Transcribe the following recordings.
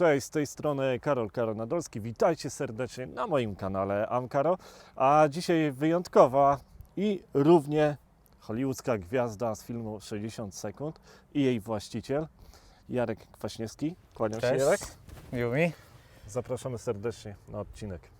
Cześć, z tej strony Karol Karonadolski. Witajcie serdecznie na moim kanale Amkaro. A dzisiaj wyjątkowa i równie hollywoodzka gwiazda z filmu 60 sekund i jej właściciel Jarek Kwaśniewski. Kłaniam się. Jarek. Miło mi. Zapraszamy serdecznie na odcinek.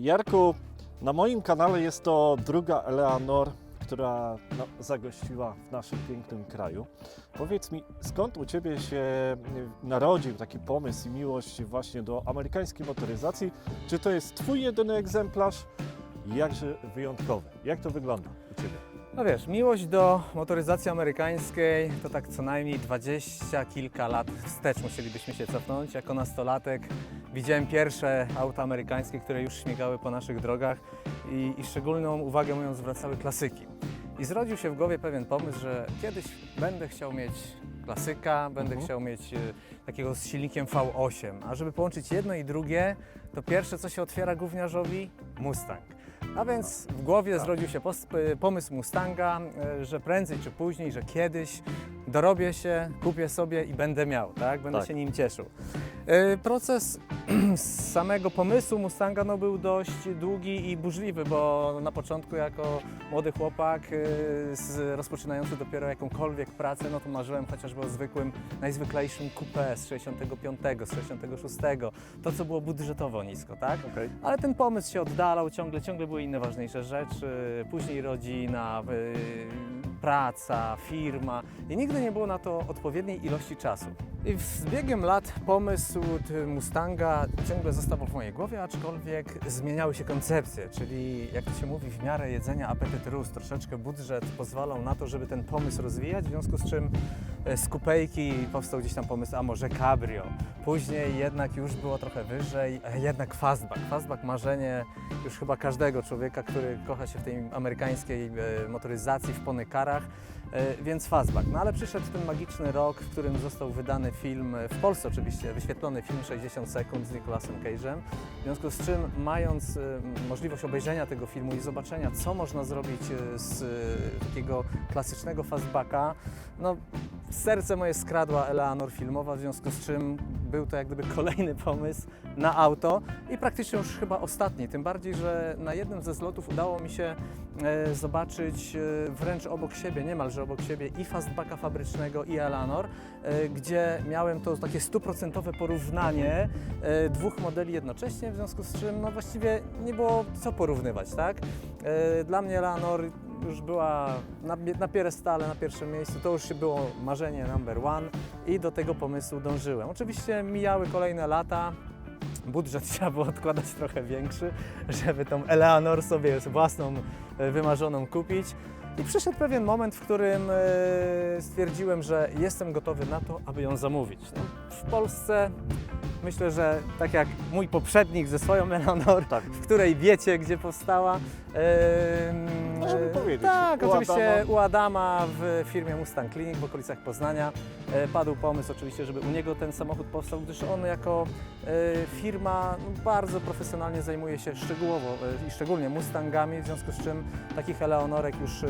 Jarku, na moim kanale jest to druga Eleanor, która no, zagościła w naszym pięknym kraju. Powiedz mi, skąd u Ciebie się e, narodził taki pomysł i miłość właśnie do amerykańskiej motoryzacji? Czy to jest Twój jedyny egzemplarz? Jakże wyjątkowy. Jak to wygląda? No wiesz, miłość do motoryzacji amerykańskiej to tak co najmniej dwadzieścia kilka lat wstecz musielibyśmy się cofnąć. Jako nastolatek widziałem pierwsze auta amerykańskie, które już śmigały po naszych drogach i, i szczególną uwagę moją zwracały klasyki. I zrodził się w głowie pewien pomysł, że kiedyś będę chciał mieć klasyka, będę Mhm. chciał mieć e, takiego z silnikiem V8, a żeby połączyć jedno i drugie, to pierwsze co się otwiera gówniarzowi Mustang. A więc w głowie zrodził się p- pomysł Mustanga, e, że prędzej czy później, że kiedyś dorobię się, kupię sobie i będę miał, tak? Będę Tak. się nim cieszył. E, Proces samego pomysłu Mustanga no, był dość długi i burzliwy, bo na początku jako młody chłopak z, rozpoczynający dopiero jakąkolwiek pracę, no to marzyłem chociażby o zwykłym, najzwyklejszym coupé z 65, z 66, to co było budżetowo nisko, tak? Okej. Ale ten pomysł się oddalał, ciągle, ciągle były inne ważniejsze rzeczy, później rodzina, praca, firma i nigdy nie było na to odpowiedniej ilości czasu. I z biegiem lat pomysł Mustanga ciągle zostawał w mojej głowie, aczkolwiek zmieniały się koncepcje, czyli jak to się mówi, w miarę jedzenia apetyt rósł. Troszeczkę budżet pozwalał na to, żeby ten pomysł rozwijać, w związku z czym e, z kupejki powstał gdzieś tam pomysł, a może cabrio. Później jednak już było trochę wyżej, jednak fastback. Fastback marzenie już chyba każdego człowieka, który kocha się w tej amerykańskiej e, motoryzacji, w ponykarach, e, więc fastback. No ale przyszedł ten magiczny rok, w którym został wydany film, e, w Polsce oczywiście, wyświetlony film 60 sekund z Nicolasem Cage'em. W związku z czym, mając e, możliwość obejrzenia tego filmu i zobaczenia, co można zrobić z takiego klasycznego fastbacka, no serce moje skradła Eleanor filmowa, w związku z czym był to jak gdyby kolejny pomysł na auto i praktycznie już chyba ostatni. Tym bardziej, że na jednym ze zlotów udało mi się e, zobaczyć e, wręcz obok siebie, niemalże obok siebie i fastbacka fabrycznego i Eleanor, e, gdzie miałem to takie stuprocentowe porównanie dwóch modeli jednocześnie, w związku z czym no właściwie nie było co porównywać, tak? Dla mnie Eleanor już była na, na pierestale, na pierwszym miejscu, to już się było marzenie number one i do tego pomysłu dążyłem. Oczywiście mijały kolejne lata, budżet trzeba było odkładać trochę większy, żeby tą Eleanor sobie własną e, wymarzoną kupić. I przyszedł pewien moment, w którym e, stwierdziłem, że jestem gotowy na to, aby ją zamówić. No, w Polsce myślę, że tak jak mój poprzednik ze swoją Eleanor, Tak. w której wiecie, gdzie powstała. em, Możemy e, powiedzieć. Tak, U oczywiście Adama. u Adama w firmie Mustang Clinic w okolicach Poznania. E, Padł pomysł oczywiście, żeby u niego ten samochód powstał, gdyż on jako e, firma no, bardzo profesjonalnie zajmuje się szczegółowo e, i szczególnie Mustangami, w związku z czym takich Eleonorek już e,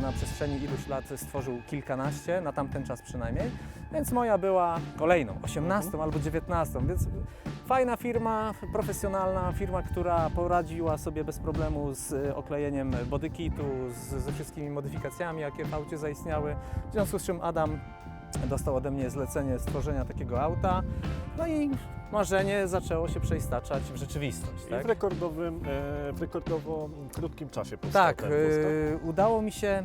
na przestrzeni iluś lat stworzył kilkanaście, na tamten czas przynajmniej, więc moja była kolejną, 18 albo 19, więc fajna firma, profesjonalna firma, która poradziła sobie bez problemu z e, oklejeniem bodykitu, z, ze wszystkimi modyfikacjami, jakie w aucie zaistniały, w związku z czym Adam dostał ode mnie zlecenie stworzenia takiego auta, no i marzenie zaczęło się przeistaczać w rzeczywistość. I Tak? w rekordowym, e, w rekordowo krótkim czasie powstał Tak, ten y, udało mi się.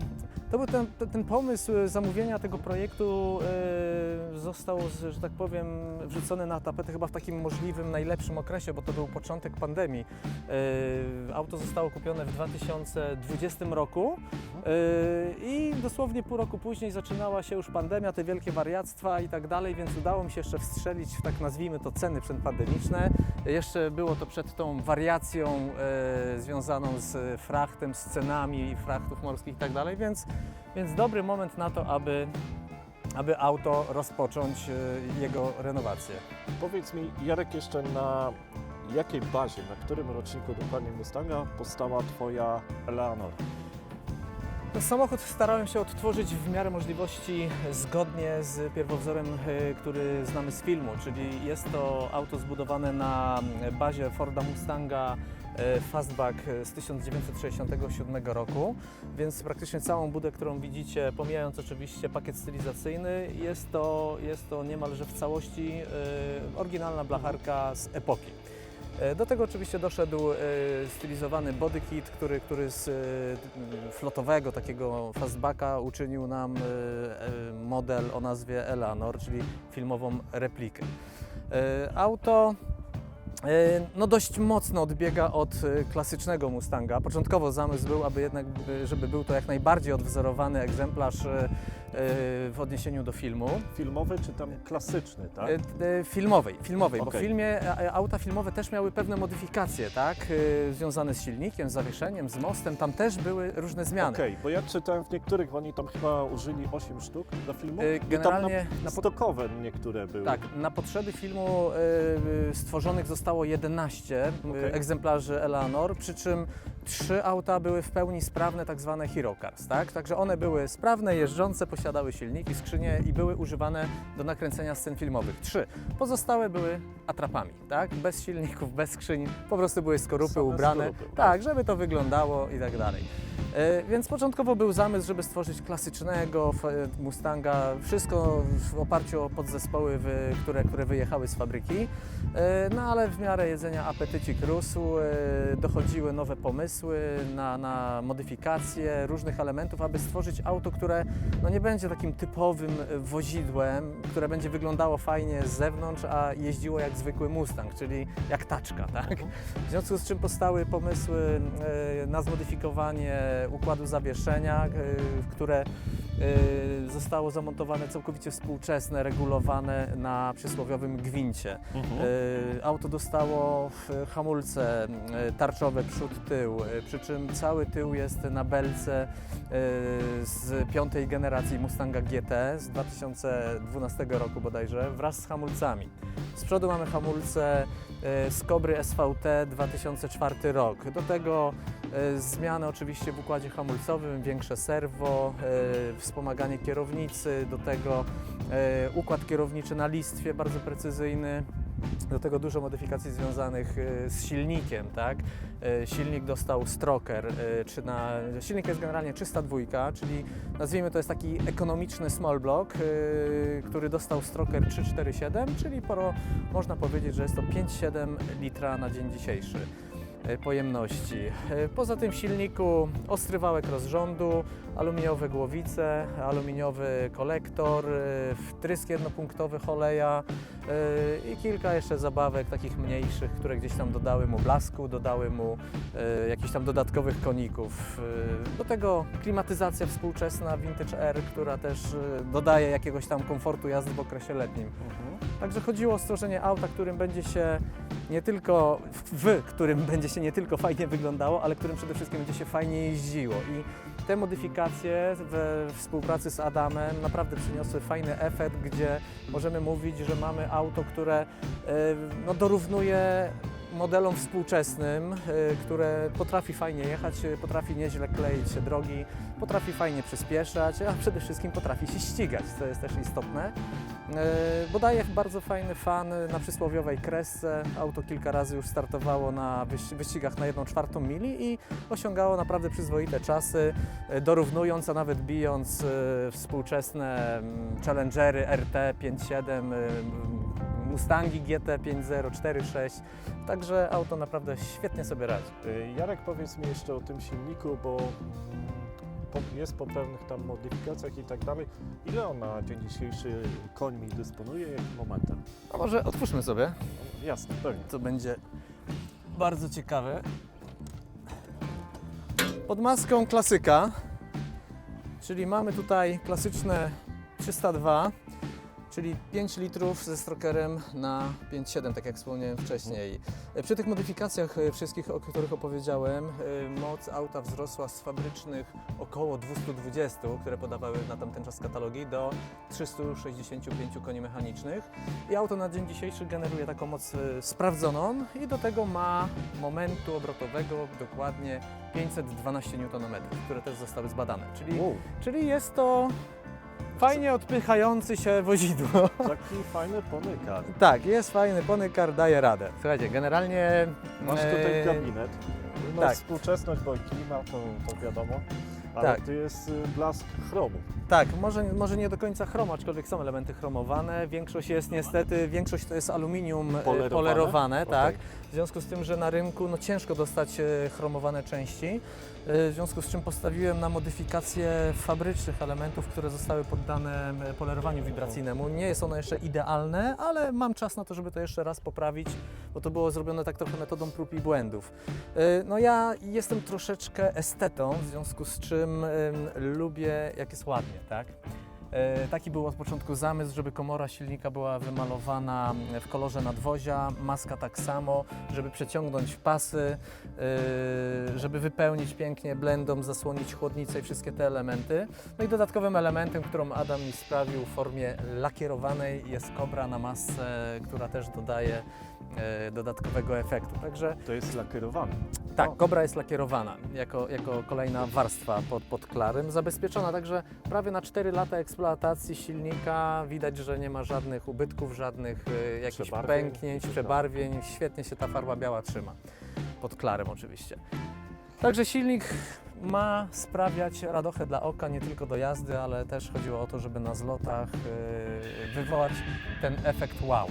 To był ten, ten, pomysł y, zamówienia tego projektu y, został, że tak powiem, wrzucony na tapetę chyba w takim możliwym, najlepszym okresie, bo to był początek pandemii. Y, auto zostało kupione w 2020 roku i dosłownie pół roku później zaczynała się już pandemia, te wielkie wariactwa i tak dalej, więc udało mi się jeszcze wstrzelić w tak nazwijmy to ceny przedpandemiczne. Jeszcze było to przed tą wariacją e, związaną z frachtem, z cenami frachtów morskich i tak dalej, więc, więc dobry moment na to, aby, aby auto rozpocząć e, jego renowację. Powiedz mi, Jarek, jeszcze na jakiej bazie, na którym roczniku dokładnie Mustanga powstała Twoja Eleanor? Ten samochód starałem się odtworzyć w miarę możliwości zgodnie z pierwowzorem, e, który znamy z filmu, czyli jest to auto zbudowane na bazie Forda Mustanga e, Fastback z 1967 roku, więc praktycznie całą budę, którą widzicie, pomijając oczywiście pakiet stylizacyjny, jest to, jest to niemalże w całości e, oryginalna blacharka z epoki. E, Do tego oczywiście doszedł e, stylizowany body kit, który, który z e, flotowego takiego fastbacka uczynił nam model o nazwie Eleanor, czyli filmową replikę. Auto no dość mocno odbiega od klasycznego Mustanga. Początkowo zamysł był, aby jednak, żeby był to jak najbardziej odwzorowany egzemplarz w odniesieniu do filmu. Filmowy czy tam klasyczny, tak? E, e, Filmowej, filmowej, bo w filmie auta filmowe też miały pewne modyfikacje, tak? Związane z silnikiem, z zawieszeniem, z mostem, tam też były różne zmiany. Okej, bo ja czytałem w niektórych, oni tam chyba użyli 8 sztuk do filmu. E, I tam Generalnie na, stokowe niektóre były. Tak, na potrzeby filmu stworzonych zostało 11 e, Okej. egzemplarzy Eleanor, przy czym trzy auta były w pełni sprawne, tak zwane Hero Cars, tak? Także one były sprawne, jeżdżące, posiadały silniki, skrzynie i były używane do nakręcenia scen filmowych. Trzy. Pozostałe były atrapami, tak? Bez silników, bez skrzyń, po prostu były skorupy Same ubrane, skorupy, tak, żeby to wyglądało i tak dalej. E, Więc początkowo był zamysł, żeby stworzyć klasycznego f- Mustanga, wszystko w oparciu o podzespoły, które, które wyjechały z fabryki. E, No ale w miarę jedzenia apetycik rósł, e, dochodziły nowe pomysły na, na modyfikacje różnych elementów, aby stworzyć auto, które no nie będzie takim typowym wozidłem, które będzie wyglądało fajnie z zewnątrz, a jeździło jak zwykły Mustang, czyli jak taczka, tak? W związku z czym powstały pomysły e, na zmodyfikowanie układu zawieszenia, e, w które e, zostało zamontowane całkowicie współczesne, regulowane na przysłowiowym gwincie. Mhm. Auto dostało w hamulce tarczowe przód-tył, e, przy czym cały tył jest na belce e, z piątej generacji Mustanga GT z 2012 roku bodajże wraz z hamulcami. Z przodu mamy hamulce e, z Kobry SVT 2004 rok. Do tego e, zmiany oczywiście w układzie hamulcowym, większe serwo, e, wspomaganie kierownicy, do tego e, układ kierowniczy na listwie bardzo precyzyjny. Do tego dużo modyfikacji związanych e, z silnikiem, tak? E, Silnik dostał stroker, e, czy na, silnik jest generalnie 302, czyli nazwijmy to jest taki ekonomiczny small block, który dostał stroker 347, czyli poro, można powiedzieć, że jest to 5,7 litra na dzień dzisiejszy pojemności. Poza tym silniku ostry wałek rozrządu, aluminiowe głowice, aluminiowy kolektor, wtrysk jednopunktowy Holeja i kilka jeszcze zabawek takich mniejszych, które gdzieś tam dodały mu blasku, dodały mu e, jakichś tam dodatkowych koników. E, Do tego klimatyzacja współczesna Vintage R, która też dodaje jakiegoś tam komfortu jazdy w okresie letnim. Mhm. Także chodziło o stworzenie auta, którym będzie się nie tylko, w którym będzie się nie tylko fajnie wyglądało, ale którym przede wszystkim będzie się fajnie jeździło. I te modyfikacje we współpracy z Adamem naprawdę przyniosły fajny efekt, gdzie możemy mówić, że mamy auto, które e, no, dorównuje modelom współczesnym, e, które potrafi fajnie jechać, e, potrafi nieźle kleić się drogi, potrafi fajnie przyspieszać, a przede wszystkim potrafi się ścigać, co jest też istotne. E, Bo daje bardzo fajny fan na przysłowiowej kresce. Auto kilka razy już startowało na wyś- wyścigach na 1 czwartą mili i osiągało naprawdę przyzwoite czasy, dorównując, a nawet bijąc współczesne mm, Challengery RT 5.7, e, Mustangi GT 5.0, 4.6. Także auto naprawdę świetnie sobie radzi. Y, Jarek, powiedz mi jeszcze o tym silniku, bo mm, jest po pewnych tam modyfikacjach i tak dalej. Ile on na dzień dzisiejszy końmi dysponuje, jakim momentem? A może otwórzmy sobie, Jasne, pewnie. co będzie bardzo ciekawe. Pod maską klasyka, czyli mamy tutaj klasyczne 302, czyli 5 litrów ze strokerem na 5,7, tak jak wspomniałem wcześniej. E, Przy tych modyfikacjach e, wszystkich, o których opowiedziałem, e, moc auta wzrosła z fabrycznych około 220, które podawały na tamten czas katalogi, do 365 koni mechanicznych. I auto na dzień dzisiejszy generuje taką moc e, sprawdzoną i do tego ma momentu obrotowego dokładnie 512 Nm, które też zostały zbadane. Czyli, Wow, czyli jest to fajnie odpychający się wozidło. taki fajny ponykar. Tak, jest fajny, ponykar daje radę. Słuchajcie, generalnie... Masz tutaj e, gabinet. No tak. współczesność, bo i to, to wiadomo. Ale Tak. tu jest y, blask chromu. Tak, może, może nie do końca chrom, aczkolwiek są elementy chromowane. Większość jest niestety, większość to jest aluminium e, Polerowane? polerowane, tak. W związku z tym, że na rynku no, ciężko dostać e, chromowane części, e, w związku z czym postawiłem na modyfikację fabrycznych elementów, które zostały poddane polerowaniu wibracyjnemu. Nie jest ono jeszcze idealne, ale mam czas na to, żeby to jeszcze raz poprawić, bo to było zrobione tak trochę metodą prób i błędów. E, No ja jestem troszeczkę estetą, w związku z czym lubię jak jest ładnie, tak? E, Taki był od początku zamysł, żeby komora silnika była wymalowana w kolorze nadwozia, maska tak samo, żeby przeciągnąć pasy, e, żeby wypełnić pięknie blendą, zasłonić chłodnicę i wszystkie te elementy. No i dodatkowym elementem, którą Adam mi sprawił w formie lakierowanej jest kobra na masce, która też dodaje dodatkowego efektu. Także To jest lakierowany. tak, O. kobra jest lakierowana jako, jako kolejna warstwa pod, pod klarem, zabezpieczona, także prawie na 4 lata eksploatacji silnika widać, że nie ma żadnych ubytków, żadnych e, jakichś pęknięć, przebarwień, świetnie się ta farba biała trzyma, pod klarem oczywiście. Także silnik ma sprawiać radochę dla oka nie tylko do jazdy, ale też chodziło o to, żeby na zlotach e, wywołać ten efekt wow.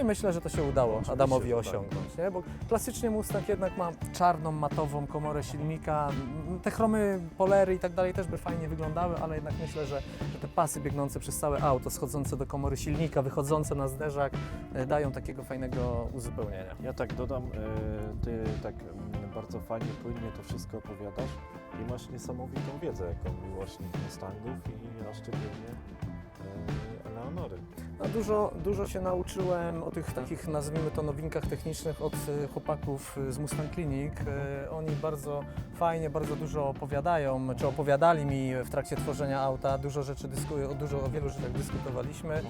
I myślę, że to się udało Adamowi tak. osiągnąć, nie? bo klasycznie Mustang jednak ma czarną, matową komorę silnika. Te chromy, polery i tak dalej też by fajnie wyglądały, ale jednak myślę, że, te pasy biegnące przez całe auto, schodzące do komory silnika, wychodzące na zderzak, e, dają takiego fajnego uzupełnienia. Ja tak dodam, y, ty tak mm, bardzo fajnie, płynnie to wszystko opowiadasz i masz niesamowitą wiedzę jako miłośnik Mustangów i a szczególnie Eleonory. No dużo, dużo się nauczyłem o tych takich, nazwijmy to, nowinkach technicznych od e, chłopaków z Mustang Clinic. E, Oni bardzo fajnie, bardzo dużo opowiadają, czy opowiadali mi w trakcie tworzenia auta. Dużo rzeczy, dysku, o, dużo, o wielu rzeczach dyskutowaliśmy.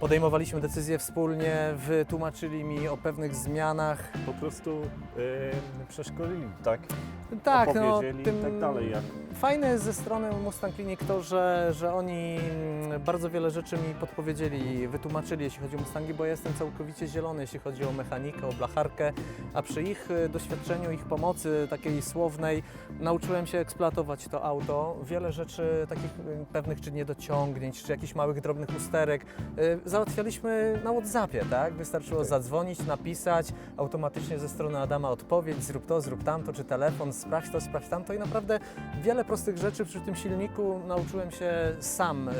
Podejmowaliśmy decyzje wspólnie, wytłumaczyli mi o pewnych zmianach. Po prostu y, przeszkolili, tak? Tak, no, Opowiedzieli i tak dalej, jak- Fajne jest ze strony Mustang Clinic to, że, że oni mm, bardzo wiele rzeczy mi podpowiedzieli, wytłumaczyli, jeśli chodzi o Mustangi, bo ja jestem całkowicie zielony, jeśli chodzi o mechanikę, o blacharkę, a przy ich y, doświadczeniu, ich pomocy takiej słownej nauczyłem się eksploatować to auto. Wiele rzeczy takich y, pewnych czy niedociągnięć, czy jakichś małych, drobnych usterek y, załatwialiśmy na Whatsappie, tak? Wystarczyło Tak. zadzwonić, napisać, automatycznie ze strony Adama odpowiedź, zrób to, zrób tamto, czy telefon, sprawdź to, sprawdź tamto i naprawdę wiele prostych rzeczy przy tym silniku nauczyłem się sam e,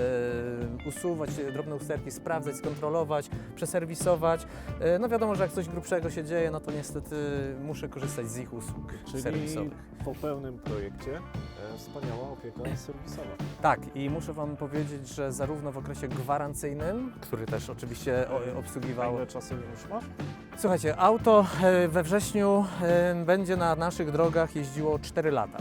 usuwać drobne usterki, sprawdzać, skontrolować, przeserwisować. E, no wiadomo, że jak coś grubszego się dzieje, no to niestety muszę korzystać z ich usług Czyli serwisowych. po pełnym projekcie wspaniała opieka serwisowa. Tak, i muszę Wam powiedzieć, że zarówno w okresie gwarancyjnym, który też oczywiście o, A obsługiwał ile czasu już masz? Słuchajcie, auto e, we wrześniu e, będzie na naszych drogach jeździło 4 lata.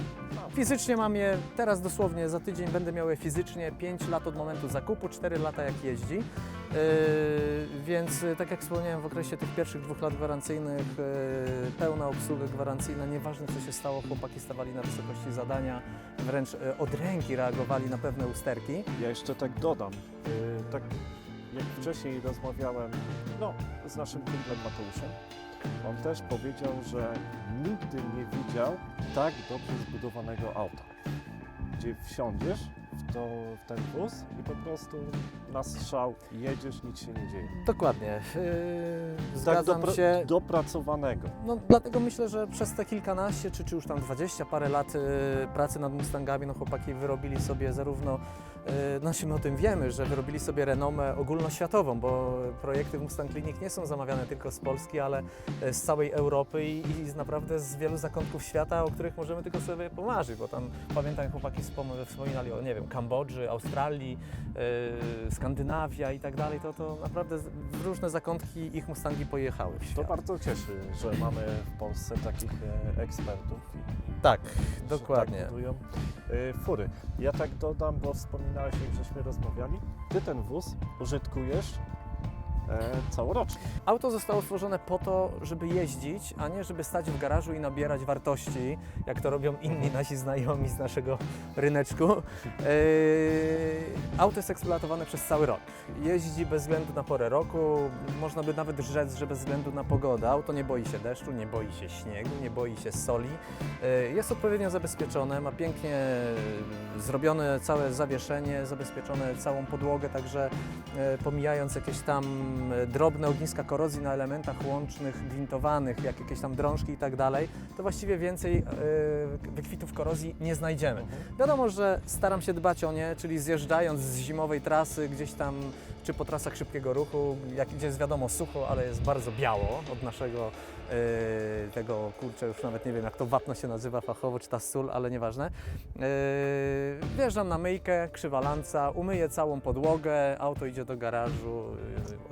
Fizycznie mam je teraz dosłownie za tydzień będę miał je fizycznie 5 lat od momentu zakupu, 4 lata jak jeździ. E, Więc e, tak jak wspomniałem w okresie tych pierwszych dwóch lat gwarancyjnych e, pełna obsługa gwarancyjna, nieważne co się stało, chłopaki stawali na wysokości zadania, wręcz e, od ręki reagowali na pewne usterki. Ja jeszcze tak dodam, y, tak jak wcześniej rozmawiałem no, z naszym kumplem Mateuszem, on też powiedział, że nigdy nie widział tak dobrze zbudowanego auta, gdzie wsiądziesz w, to, w ten wóz i po prostu na strzał jedziesz, nic się nie dzieje. Dokładnie. E, Tak Zgadzam dopra- się. dopracowanego. No, dlatego myślę, że przez te kilkanaście, czy, czy już tam dwadzieścia parę lat y, pracy nad Mustangami, no chłopaki wyrobili sobie zarówno e, znaczy my o tym wiemy, że wyrobili sobie renomę ogólnoświatową, bo projekty w Mustang Clinic nie są zamawiane tylko z Polski, ale e, z całej Europy i, i z naprawdę z wielu zakątków świata, o których możemy tylko sobie pomarzyć, bo tam pamiętam chłopaki wspom- wspominali o, nie wiem, Kambodży, Australii, e, Skandynawia i tak dalej, to, to naprawdę w różne zakątki ich Mustangi pojechały w To świat. bardzo cieszy, że mamy w Polsce takich e, ekspertów. Tak, dokładnie. Tak budują e, fury. Ja tak dodam, bo wspominałeś, jak żeśmy rozmawiali, ty ten wóz użytkujesz całorocznie. Auto zostało stworzone po to, żeby jeździć, a nie żeby stać w garażu i nabierać wartości, jak to robią inni nasi znajomi z naszego ryneczku. Yy, auto jest eksploatowane przez cały rok. Jeździ bez względu na porę roku, można by nawet rzec, że bez względu na pogodę. Auto nie boi się deszczu, nie boi się śniegu, nie boi się soli. Yy, Jest odpowiednio zabezpieczone, ma pięknie zrobione całe zawieszenie, zabezpieczone całą podłogę, także e, pomijając jakieś tam e, drobne ogniska korozji na elementach łącznych, gwintowanych, jak jakieś tam drążki i tak dalej, to właściwie więcej e, wykwitów korozji nie znajdziemy. Wiadomo, że staram się dbać o nie, czyli zjeżdżając z zimowej trasy gdzieś tam, czy po trasach szybkiego ruchu, jak gdzie jest wiadomo sucho, ale jest bardzo biało od naszego e, tego, kurczę, już nawet nie wiem jak to wapno się nazywa fachowo, czy ta sól, ale nieważne. Wjeżdżam na myjkę, krzywa lanca, umyję całą podłogę, auto idzie do garażu,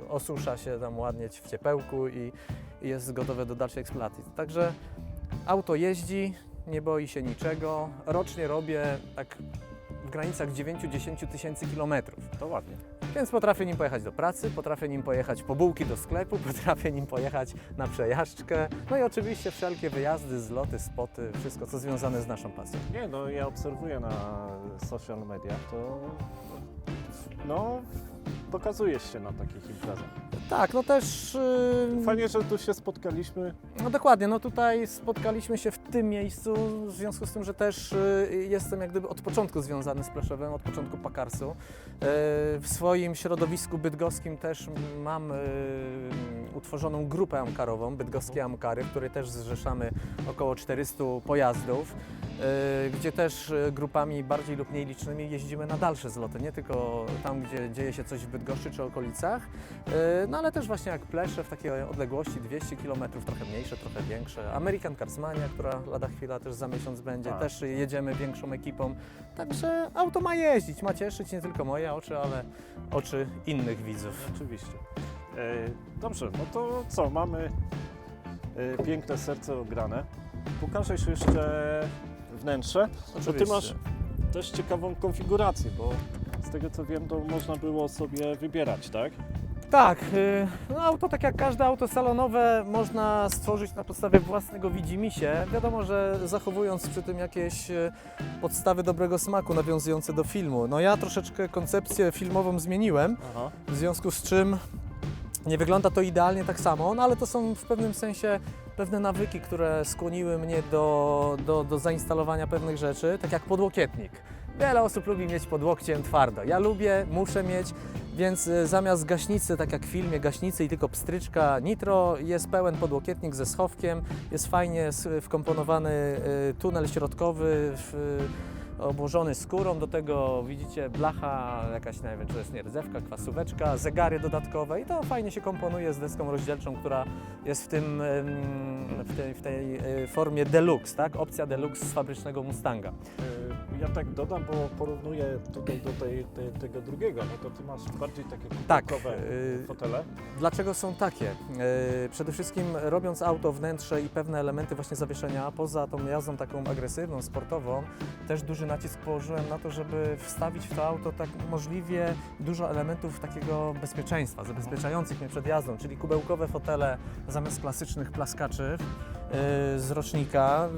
osusza się tam ładnie w ciepełku i, i jest gotowe do dalszej eksploatacji. Także auto jeździ, nie boi się niczego. Rocznie robię tak w granicach 9-10 tysięcy kilometrów. To ładnie. Więc potrafię nim pojechać do pracy, potrafię nim pojechać po bułki do sklepu, potrafię nim pojechać na przejażdżkę. No i oczywiście wszelkie wyjazdy, zloty, spoty, wszystko co związane z naszą pasją. Nie, no ja obserwuję na social mediach, to no pokazujesz się na takich imprezach. Tak, no też. Yy, Fajnie, że tu się spotkaliśmy. No dokładnie, no tutaj spotkaliśmy się w tym miejscu, w związku z tym, że też y, jestem jak gdyby od początku związany z Pleszewem, od początku Pakarsu. Y, W swoim środowisku bydgoskim też mam y, utworzoną grupę amkarową, Bydgoskie Amkary, w której też zrzeszamy około 400 pojazdów, gdzie też y, grupami bardziej lub mniej licznymi jeździmy na dalsze zloty, nie tylko tam, gdzie dzieje się coś w Bydgoszczy czy okolicach, y, no ale też właśnie jak Plesze w takiej odległości 200 km, trochę mniejsze, trochę większe. American Carsmania, która lada chwila też za miesiąc będzie, Tak. też jedziemy większą ekipą. Także auto ma jeździć, ma cieszyć nie tylko moje oczy, ale oczy innych widzów. Oczywiście. E, dobrze, no to co, mamy e, piękne serce ograne. Pokażesz jeszcze wnętrze. To ty masz też ciekawą konfigurację, bo z tego co wiem, to można było sobie wybierać, tak? Tak, y, no auto tak jak każde auto salonowe można stworzyć na podstawie własnego widzimisię. Wiadomo, że zachowując przy tym jakieś y, podstawy dobrego smaku nawiązujące do filmu. No ja troszeczkę koncepcję filmową zmieniłem, Aha. w związku z czym nie wygląda to idealnie tak samo, no ale to są w pewnym sensie pewne nawyki, które skłoniły mnie do, do, do zainstalowania pewnych rzeczy, tak jak podłokietnik. Wiele osób lubi mieć pod łokciem twardo. Ja lubię, muszę mieć, więc y, zamiast gaśnicy, tak jak w filmie, gaśnicy i tylko pstryczka nitro, jest pełen podłokietnik ze schowkiem, jest fajnie wkomponowany y, tunel środkowy w, obłożony skórą, do tego widzicie blacha, jakaś nie wiem, czy to jest nie rdzewka, kwasóweczka, zegary dodatkowe i to fajnie się komponuje z deską rozdzielczą, która jest w, tym, w, tej, w tej e, formie deluxe, tak? Opcja deluxe z fabrycznego Mustanga. E, Ja tak dodam, bo porównuję tutaj do tej, tej, tego drugiego, no to ty masz bardziej takie Tak, kubełkowe y, fotele. Dlaczego są takie? E, Przede wszystkim robiąc auto, wnętrze i pewne elementy właśnie zawieszenia, poza tą jazdą taką agresywną, sportową, też duży nacisk położyłem na to, żeby wstawić w to auto tak możliwie dużo elementów takiego bezpieczeństwa, zabezpieczających mnie przed jazdą, czyli kubełkowe fotele zamiast klasycznych plaskaczy e, z rocznika,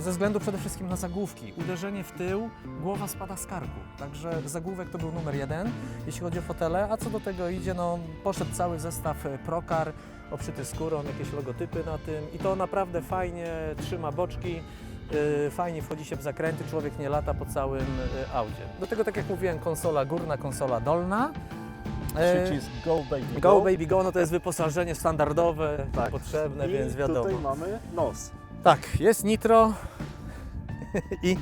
ze względu przede wszystkim na zagłówki. Uderzenie w tył, głowa spada z karku, także zagłówek to był numer jeden jeśli chodzi o fotele, a co do tego idzie, no poszedł cały zestaw e, Procar, obszyty skórą, jakieś logotypy na tym i to naprawdę fajnie trzyma boczki, fajnie wchodzi się w zakręty, człowiek nie lata po całym yy, aucie. Do tego, tak jak mówiłem, konsola górna, konsola dolna. E, Przycisk Go Baby Go Baby Go, no to jest wyposażenie standardowe, Tak. potrzebne, I więc wiadomo. tutaj mamy nos. Tak, jest nitro i,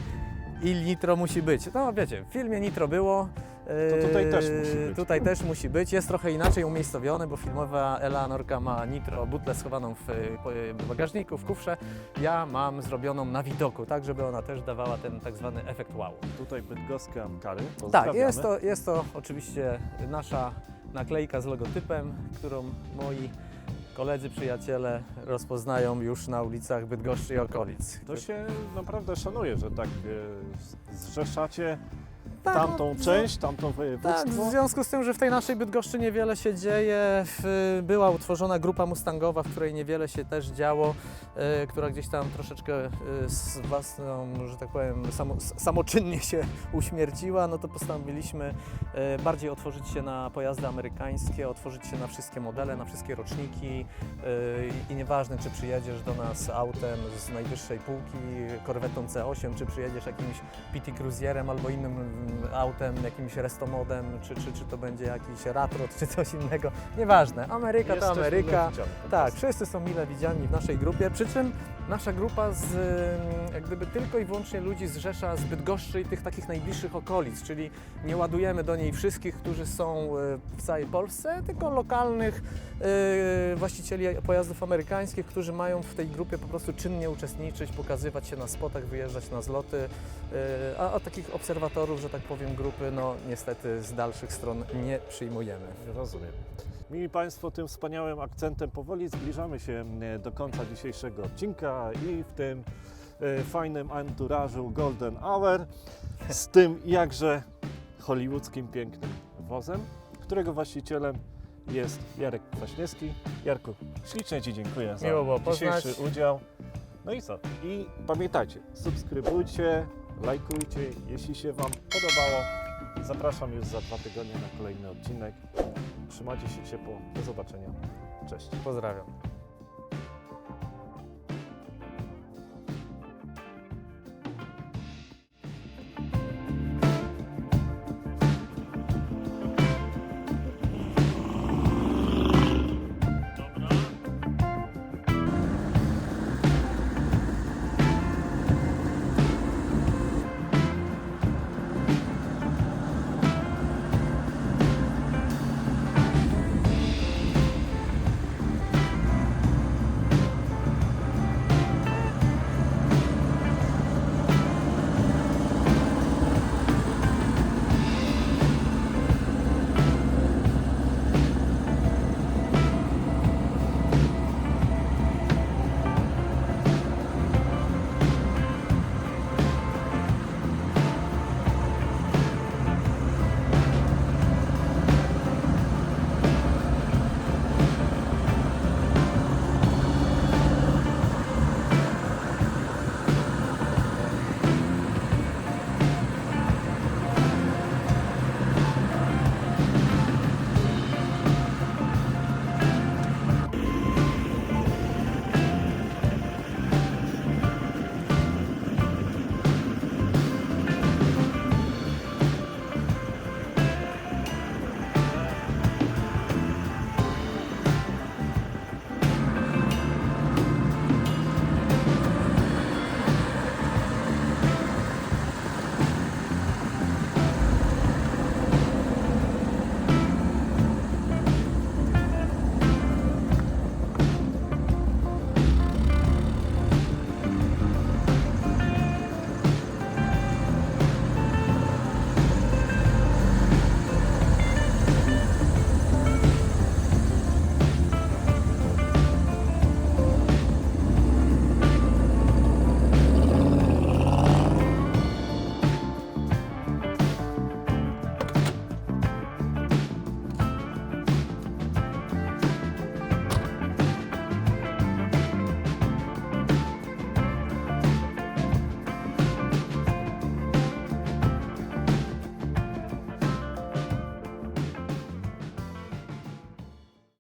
i nitro musi być. No wiecie, w filmie nitro było, To tutaj Yy, też musi być. Tutaj też musi być. Jest trochę inaczej umiejscowiony, bo filmowa Eleanorka ma nitro butlę schowaną w y, po- y, bagażniku, w kufrze. Ja mam zrobioną na widoku, tak żeby ona też dawała ten tak zwany efekt wow. Tutaj bydgoskie Amkary. Tak, jest to, jest to oczywiście nasza naklejka z logotypem, którą moi koledzy, przyjaciele rozpoznają już na ulicach Bydgoszczy i okolic. To się naprawdę szanuje, że tak e, zrzeszacie Tak, tamtą no, część, tamtą Tak, województwo. w związku z tym, że w tej naszej Bydgoszczy niewiele się dzieje, w, była utworzona grupa mustangowa, w której niewiele się też działo, e, która gdzieś tam troszeczkę e, z własną, że tak powiem, samo, samoczynnie się uśmierciła, no to postanowiliśmy e, bardziej otworzyć się na pojazdy amerykańskie, otworzyć się na wszystkie modele, na wszystkie roczniki i nieważne, czy przyjedziesz do nas autem z najwyższej półki, korwetą C8, czy przyjedziesz jakimś PT Cruiserem albo innym autem, jakimś restomodem, czy, czy, czy to będzie jakiś Ratrot, czy coś innego. Nieważne. Ameryka to Ameryka. mile widziani po Tak, prostu. wszyscy są mile widziani w naszej grupie, przy czym nasza grupa z ym, jak gdyby tylko i wyłącznie ludzi zrzesza z Bydgoszczy i tych takich najbliższych okolic, czyli nie ładujemy do niej wszystkich, którzy są y, w całej Polsce, tylko lokalnych y, właścicieli pojazdów amerykańskich, którzy mają w tej grupie po prostu czynnie uczestniczyć, pokazywać się na spotach, wyjeżdżać na zloty, y, a, a takich obserwatorów, że tak powiem, grupy, no niestety z dalszych stron nie przyjmujemy. Rozumiem. Mili Państwo, tym wspaniałym akcentem powoli zbliżamy się e, do końca dzisiejszego odcinka i w tym e, fajnym anturażu Golden Hour z tym jakże hollywoodzkim pięknym wozem, którego właścicielem jest Jarek Kwaśniewski. Jarku, ślicznie Ci dziękuję za dzisiejszy udział. No i co? I pamiętajcie, subskrybujcie, lajkujcie, jeśli się Wam podobało. Zapraszam już za dwa tygodnie na kolejny odcinek. Trzymajcie się ciepło. Do zobaczenia. Cześć. Pozdrawiam.